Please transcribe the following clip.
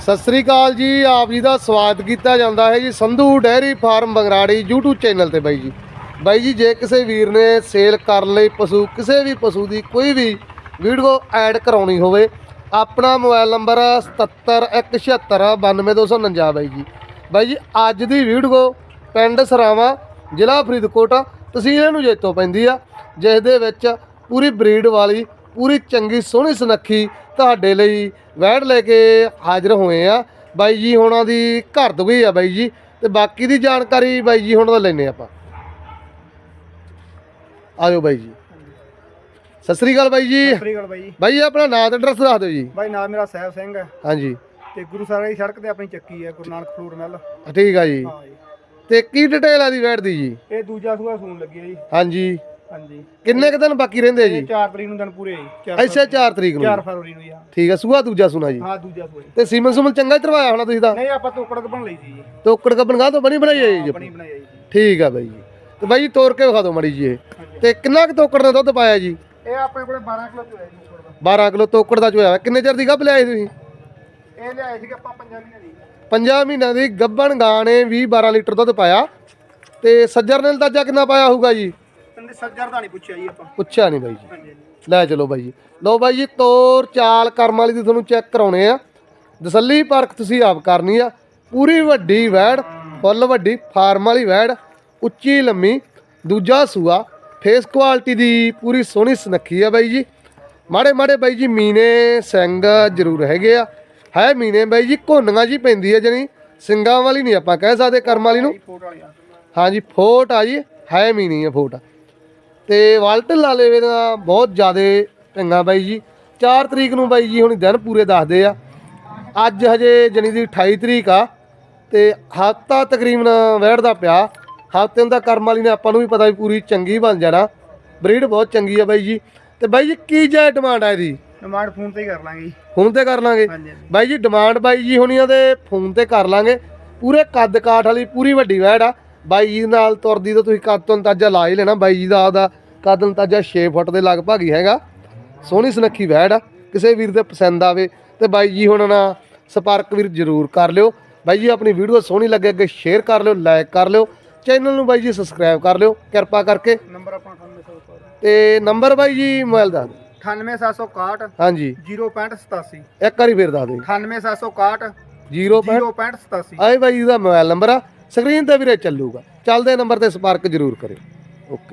ਸਤਿ ਸ੍ਰੀ ਅਕਾਲ ਜੀ, ਆਪ ਜੀ ਦਾ ਸਵਾਗਤ ਕੀਤਾ ਜਾਂਦਾ ਹੈ ਜੀ Sandhu dairy farm Bangrari YouTube channel ਤੇ ਬਾਈ ਜੀ। ਬਾਈ ਜੀ, ਜੇ ਕਿਸੇ ਵੀਰ ਨੇ ਸੇਲ ਕਰਨ ਲਈ ਪਸ਼ੂ, ਕਿਸੇ ਵੀ ਪਸ਼ੂ ਦੀ ਕੋਈ ਵੀ ਵੀਡੀਓ ਐਡ ਕਰਾਉਣੀ ਹੋਵੇ, ਆਪਣਾ ਮੋਬਾਈਲ ਨੰਬਰ 7717692249 ਬਾਈ ਜੀ। ਬਾਈ ਜੀ, ਅੱਜ ਦੀ ਵੀਡੀਓ ਪਿੰਡ ਸਰਾਵਾਂ, ਜ਼ਿਲ੍ਹਾ ਫਰੀਦਕੋਟ ਤਹਿਸੀਲ ਨੂੰ ਜੇਤੋਂ ਪੈਂਦੀ ਆ, ਜਿਸ ਦੇ ਵਿੱਚ ਪੂਰੀ ਬਰੀਡ ਵਾਲੀ ਪੂਰੀ ਚੰਗੀ ਸੋਹਣੀ ਸੁਨੱਖੀ ਤੁਹਾਡੇ ਲਈ ਵੈੜ ਲੈ ਕੇ ਹਾਜ਼ਰ ਹੋਏ ਆ। ਬਾਈ ਜੀ ਹੁਣਾਂ ਦੀ ਘਰ ਦਵਾਈ ਆ ਬਾਈ ਜੀ। ਤੇ ਬਾਕੀ ਦੀ ਜਾਣਕਾਰੀ ਬਾਈ ਜੀ ਹੁਣ ਦਾ ਲੈਨੇ ਆਪਾਂ। ਆਜੋ ਬਾਈ ਜੀ। ਸਤਿ ਸ੍ਰੀ ਅਕਾਲ ਬਾਈ ਜੀ। ਸ੍ਰੀ ਅਕਾਲ ਬਾਈ ਬਾਈ ਜੀ ਆਪਣਾ ਨਾਮ ਤੇ ਐਡਰੈਸ ਦੱਸ ਦਿਓ ਜੀ। ਬਾਈ ਨਾਮ ਮੇਰਾ ਸਹਿਬ ਸਿੰਘ ਹੈ। ਹਾਂਜੀ। ਤੇ ਗੁਰੂ ਸਾਹਿਬ ਦੀ ਸੜਕ ਤੇ ਆਪਣੀ ਚੱਕੀ ਹੈ ਗੁਰੂ ਨਾਨਕ ਫਲੂਰ ਮਿਲ ਠੀਕ ਆ ਜੀ। ਹਾਂ ਜੀ। ਤੇ ਕੀ ਡਿਟੇਲ ਆ ਦੀ ਵੈੜ ਦੀ ਜੀ? ਇਹ ਦੂਜਾ ਸੂਆ ਸੂਣ ਲੱਗੀ ਹੈ ਜੀ। ਹਾਂਜੀ। ਹਾਂਜੀ। ਕਿੰਨੇ ਕੁ ਦਿਨ ਬਾਕੀ ਰਹਿੰਦੇ ਆ ਜੀ? 4 ਤਰੀਕ ਨੂੰ ਦਿਨ ਪੂਰੇ ਹੈ ਜੀ ਅੱਛਾ 4 ਤਰੀਕ 4 ਨੂੰ ਫਰਵਰੀ ਨੂੰ ਜੀ ਹਾਂ। ਠੀਕ ਆ ਸੂਆ ਦੂਜਾ ਸੁਣਾ ਜੀ। ਹਾਂ ਦੂਜਾ ਸੂਆ ਜੀ। ਤੇ ਸੀਮਨ ਸੁਮਨ ਚੰਗਾ ਹੀ ਤਰਵਾਇਆ ਹੋਣਾ ਤੁਸੀਂ ਤਾਂ? ਨਹੀਂ ਆਪਾਂ ਤੋਕੜ ਬਣ ਲਈ ਸੀ ਜੀ। ਤੋਕੜ ਕੱਪਣ ਗਾਹ ਤੋਂ ਬਣੀ ਬਣਾਈ ਹੈ ਜੀ ਬਣੀ ਬਣਾਈ ਹੈ ਜੀ ਠੀਕ ਆ ਬਾਈ ਜੀ। ਤੇ ਬਾਈ ਜੀ ਤੋੜ ਕੇ ਵਿਖਾ ਦਿਓ ਮੜੀ ਜੀ ਇਹ। ਹਾਂਜੀ। ਤੇ ਕਿੰਨਾ ਕੁ ਤੋਕੜ ਦਾ ਦੁੱਧ ਪਾਇਆ ਜੀ? ਇਹ ਆਪਣੇ ਕੋਲੇ 12 ਕਿਲੋ ਚੋਇਆ ਜੀ ਤੋਕੜ ਦਾ। 12 ਕਿਲੋ ਤੋਕੜ ਦਾ ਚੋਇਆ ਕਿੰਨੇ ਚਿਰ ਦੀ ਗੱਭ ਲਿਆਏ ਤੁਸੀਂ? ਇਹ ਲਿਆਏ ਸੀਗੇ ਆਪਾਂ ਪੰਜਾਂ ਮਹੀਨੇ ਦੀ। 5 ਮਹੀਨਿਆਂ ਦੀ ਗੱਭਣ ਗਾਂ ਨੇ 20 12 ਲੀਟਰ ਦੁੱਧ ਪਾਇਆ। ਤੇ ਸੱਜਰ ਨੇ ਅੰਦਾਜ਼ਾ ਕਿੰਨਾ ਪਾਇਆ ਹੋਊਗਾ ਜੀ? ਦਾ ਨਹੀਂ ਪੁੱਛਿਆ ਜੀ ਆਪਾਂ। ਪੁੱਛਿਆ ਨਹੀਂ ਬਾਈ ਜੀ। ਹਾਂਜੀ। ਲੈ ਚਲੋ ਬਾਈ ਜੀ। ਲਓ ਬਾਈ ਜੀ ਤੋਰ ਚਾਲ ਕਰਮ ਵਾਲੀ ਦੀ ਤੁਹਾਨੂੰ ਚੈੱਕ ਕਰਾਉਣੇ ਆ। ਦਸੱਲੀ ਪਰਖ ਤੁਸੀਂ ਆਪ ਕਰਨੀ ਆ। ਪੂਰੀ ਵੱਡੀ ਵੈੜ ਫੁੱਲ ਵੱਡੀ ਫਾਰਮ ਵਾਲੀ ਵੈੜ ਉੱਚੀ ਲੰਮੀ ਦੂਜਾ ਸੂਆ। ਫੇਸ ਕੁਆਲਿਟੀ ਦੀ ਪੂਰੀ ਸੋਹਣੀ ਸੁਨੱਖੀ ਆ ਬਾਈ ਜੀ। ਮਾੜੇ ਮਾੜੇ ਬਾਈ ਜੀ ਮੀਨੇ ਸਿੰਘ ਜ਼ਰੂਰ ਹੈਗੇ ਆ। ਹੈ ਮੀਨੇ ਬਾਈ ਜੀ ਘੋਨੀਆਂ ਜੀ ਪੈਂਦੀ ਆ ਜਣੀ। ਸਿੰਘਾਂ ਵਾਲੀ ਨਹੀਂ ਆਪਾਂ ਕਹਿ ਸਕਦੇ ਕਰਮ ਵਾਲੀ ਨੂੰ। ਹਾਂਜੀ ਫੋਟ ਆ ਜੀ। ਹੈ ਮੀਨੀ ਆ ਫੋਟ। ਤੇ ਵਾਲਟ ਲਾਲੇਵੇ ਦਾ ਬਹੁਤ ਜ਼ਿਆਦੇ ਚੰਗਾ ਬਾਈ ਜੀ। 4 ਤਰੀਕ ਨੂੰ ਬਾਈ ਜੀ ਹੁਣ ਦਿਨ ਪੂਰੇ ਦੱਸਦੇ ਆ। ਅੱਜ ਹਜੇ ਜਣੀ ਦੀ 28 ਤਰੀਕ ਆ ਤੇ ਹਫਤਾ ਤਕਰੀਬਨ ਵਹਿੜਦਾ ਪਿਆ। ਹਫ਼ਤੇ ਦਾ ਕਰਮ ਵਾਲੀ ਨੇ ਆਪਾਂ ਨੂੰ ਵੀ ਪਤਾ ਵੀ ਪੂਰੀ ਚੰਗੀ ਬਣ ਜਾਣਾ। ਬਰੀਡ ਬਹੁਤ ਚੰਗੀ ਆ ਬਾਈ ਜੀ। ਤੇ ਬਾਈ ਜੀ ਕੀ ਜਾਇ ਡਿਮਾਂਡ ਆ ਇਹਦੀ? ਡਿਮਾਂਡ ਫੋਨ ਤੇ ਹੀ ਕਰ ਲਾਂਗੇ ਜੀ। ਫੋਨ ਤੇ ਕਰ ਲਾਂਗੇ? ਬਾਈ ਜੀ ਡਿਮਾਂਡ ਬਾਈ ਜੀ ਹੁਣੀਆਂ ਦੇ ਫੋਨ ਤੇ ਕਰ ਲਾਂਗੇ। ਪੂਰੇ ਕੱਦ ਕਾਠ ਵਾਲੀ ਪੂਰੀ ਵੱਡੀ ਵੈੜ ਆ। ਬਾਈ ਜੀ ਨਾਲ ਤੁਰਦੀ ਤਾਂ ਤੁਸੀਂ ਕੱਦ ਤੋਂ ਅੰਦਾਜ਼ਾ ਲਾ ਹੀ ਲੈਣਾ ਬਾਈ ਜੀ ਦਾ ਆਪਦਾ ਕੱਦ ਅੰਦਾਜ਼ਾ 6 ਫੁੱਟ ਦੇ ਲਗਭਗ ਹੀ ਹੈਗਾ। ਸੋਹਣੀ ਸੁਨੱਖੀ ਵੈੜ ਆ ਕਿਸੇ ਵੀਰ ਦੇ ਪਸੰਦ ਆਵੇ ਤੇ ਬਾਈ ਜੀ ਹੁਣ ਨਾ ਸੰਪਰਕ ਵੀਰ ਜ਼ਰੂਰ ਕਰ ਲਿਓ। ਬਾਈ ਜੀ ਆਪਣੀ ਵੀਡੀਓ ਸੋਹਣੀ ਲੱਗੇ ਅੱਗੇ ਸ਼ੇਅਰ ਕਰ ਲਿਓ ਲਾਈਕ ਕਰ ਲਿਓ ਚੈਨਲ ਨੂੰ ਬਾਈ ਜੀ ਸਬਸਕ੍ਰਾਈਬ ਕਰ ਲਿਓ ਕਿਰਪਾ ਕਰਕੇ। ਨੰਬਰ ਆਪਣਾ 98761 ਤੇ ਨੰਬਰ ਬਾਈ ਜੀ ਮੋਬਾਈਲ ਦਾ। 98761 ਹਾਂਜੀ। 06587 ਇੱਕ ਵਾਰੀ ਫੇਰ ਦੱਸ ਦਿਓ। 98761 0 06587 ਆਏ ਬਾਈ ਜੀ ਦਾ ਮੋਬਾਈਲ ਨੰਬਰ ਆ। ਸਕਰੀਨ ਤੇ ਵੀਰੇ ਚੱਲੂਗਾ। ਚੱਲਦੇ ਨੰਬਰ ਤੇ ਸੰਪਰਕ ਜ਼ਰੂਰ ਕਰਿਓ। ਓਕੇ।